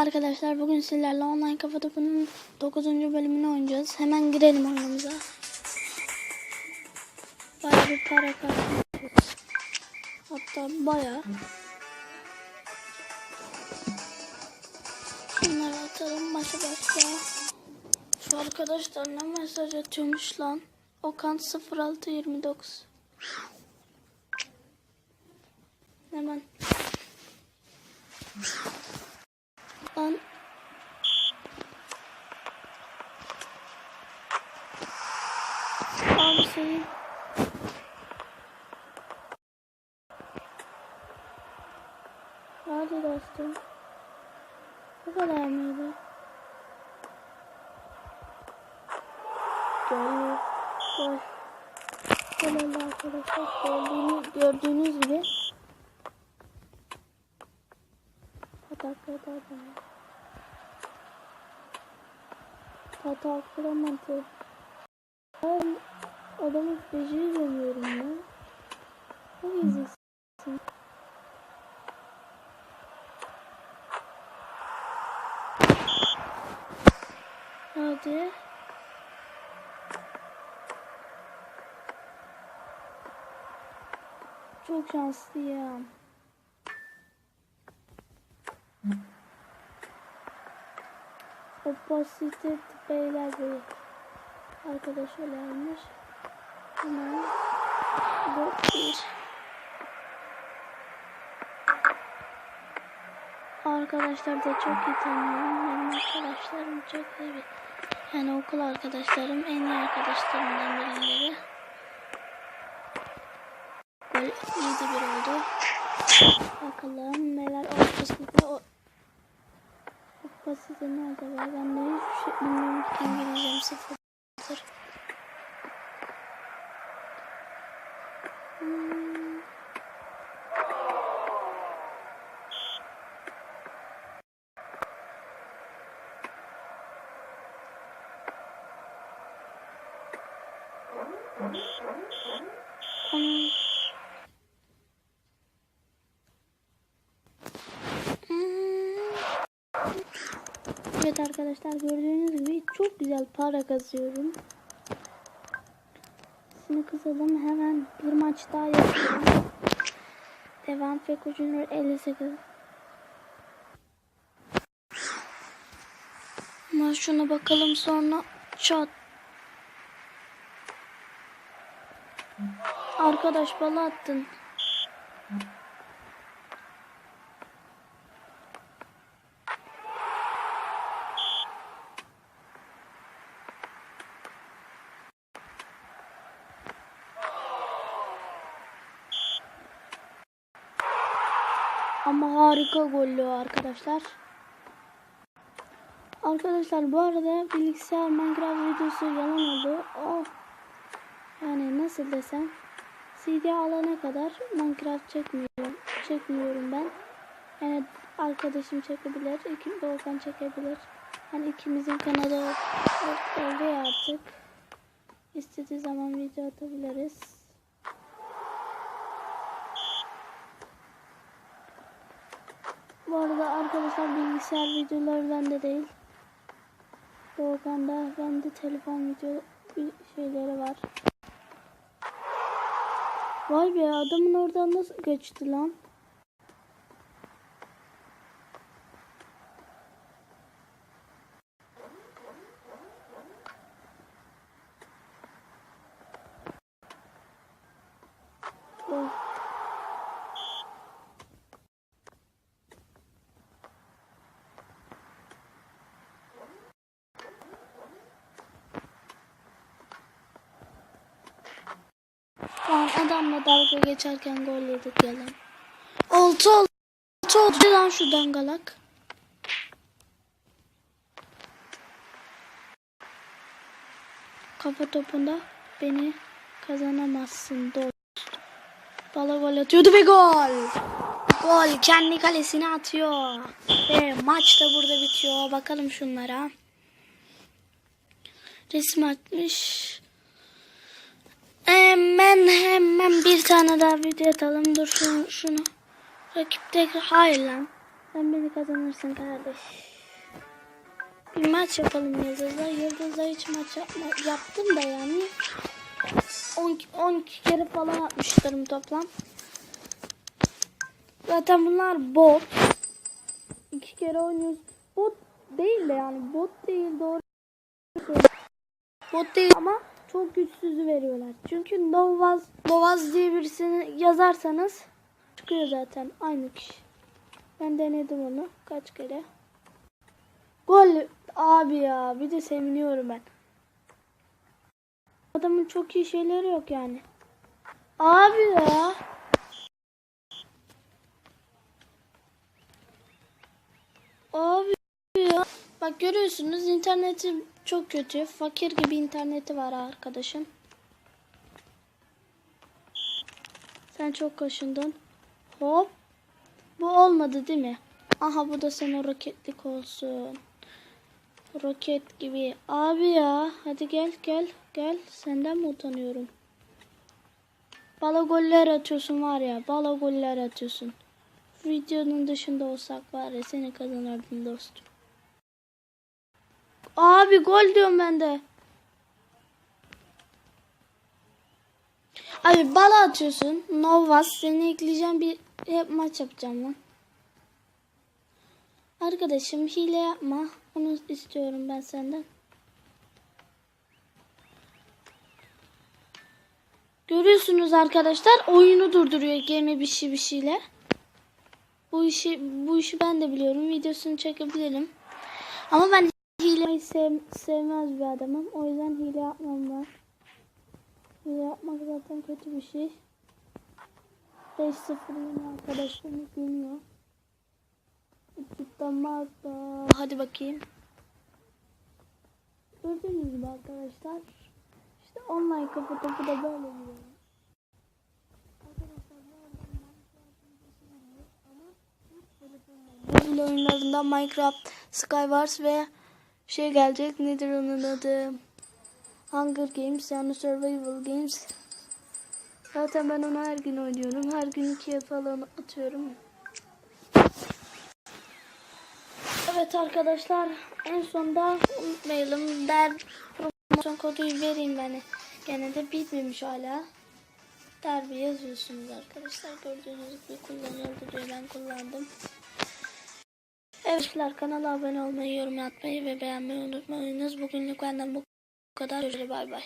arkadaşlar. Bugün sizlerle online kafa topunun 9. bölümünü oynayacağız. Hemen girelim oyunumuza. Baya bir para kazanıyoruz. Hatta baya. Şunları atalım başa başa. Şu arkadaşlar ne mesaj atıyormuş lan. Okan 0629. Hemen. Lan. Abi senin. Hadi dostum. Bu kadar mıydı? Gel. Gel. Şöyle arkadaşlar gördüğünüz, gördüğünüz gibi Hata hata hata kuramadı. Ben adamı beceri demiyorum ya. Ne izlesin? Hadi. Çok şanslıyım. Opposite beyler bir arkadaş olaymış. Hemen bu bir. Arkadaşlar da çok iyi tanıyorum. Benim arkadaşlarım çok iyi. Yani okul arkadaşlarım en iyi arkadaşlarımdan birileri. Böyle iyi de bir oldu. Bakalım neler opposite o Opposite ne acaba? Ben de hiçbir şey bilmiyorum ki İngilizcem sıfırdır. Hmm. Onun Arkadaşlar gördüğünüz gibi çok güzel para kazıyorum. Şimdi kısalım hemen bir maç daha yapıyorum. Devam Feko Junior 58. Ama şuna bakalım sonra çat. Arkadaş bala attın. Ama harika gollü arkadaşlar. Arkadaşlar bu arada bilgisayar Minecraft videosu yalan oldu. Oh. Yani nasıl desem. CD alana kadar Minecraft çekmiyorum. Çekmiyorum ben. Yani arkadaşım çekebilir. İki, Doğukan çekebilir. Hani ikimizin kanalı ol- oldu artık. İstediği zaman video atabiliriz. Bu arada arkadaşlar bilgisayar videoları bende değil. Doğukan'da bende telefon video şeyleri var. Vay be adamın oradan nasıl geçti lan? Oh. Tamam adamla dalga geçerken gol yedik yalan. Altı oldu. Altı oldu lan şu dangalak. Kafa topunda beni kazanamazsın dost. Bala gol atıyordu ve gol. Gol kendi kalesine atıyor. Ve maç da burada bitiyor. Bakalım şunlara. Resim atmış. Hemen hemen bir tane daha video atalım. Dur şunu. şunu. Rakip. Hayır lan. Sen beni kazanırsın kardeş. Bir maç yapalım Yıldız'la. Yıldız'la hiç maç yapma, yaptım da yani. 12, 12 kere falan atmışlarım toplam. Zaten bunlar bot. İki kere oynuyoruz. Bot değil de yani bot değil doğru. Bot değil ama çok güçsüzü veriyorlar. Çünkü Novaz, Novaz diye birisini yazarsanız çıkıyor zaten aynı kişi. Ben denedim onu kaç kere. Gol abi ya bir de seviniyorum ben. Adamın çok iyi şeyleri yok yani. Abi ya. Abi ya. Bak görüyorsunuz interneti çok kötü. Fakir gibi interneti var arkadaşım. Sen çok kaşındın. Hop. Bu olmadı değil mi? Aha bu da sana roketlik olsun. Roket gibi. Abi ya. Hadi gel gel gel. Senden mi utanıyorum? Bala goller atıyorsun var ya. Bala goller atıyorsun. Videonun dışında olsak var ya seni kazanırdım dostum. Abi gol diyorum ben de. Abi bala atıyorsun. Novas seni ekleyeceğim bir hep maç yapacağım lan. Arkadaşım hile yapma. Onu istiyorum ben senden. Görüyorsunuz arkadaşlar oyunu durduruyor gemi bir şey bir şeyle. Bu işi bu işi ben de biliyorum. Videosunu çekebilirim. Ama ben hile sev, sevmez bir adamım. O yüzden hile yapmam var. Hile yapmak zaten kötü bir şey. 5-0 yine arkadaşlarımız yeniyor. Tutlamakta. Hadi bakayım. Gördüğünüz gibi arkadaşlar. İşte online kafa topu da böyle oluyor. Mobil oyunlarından Minecraft, Skywars ve şey gelecek. Nedir onun adı? Hunger Games yani Survival Games. Zaten ben onu her gün oynuyorum. Her gün ikiye falan atıyorum. Evet arkadaşlar en sonda unutmayalım. Der promosyon kodu vereyim ben. Gene de bitmemiş hala. Derbi yazıyorsunuz arkadaşlar. Gördüğünüz gibi diyor ben kullandım. Evet kanala abone olmayı, yorum atmayı ve beğenmeyi unutmayınız. Bugünlük benden bu kadar. Bay bay.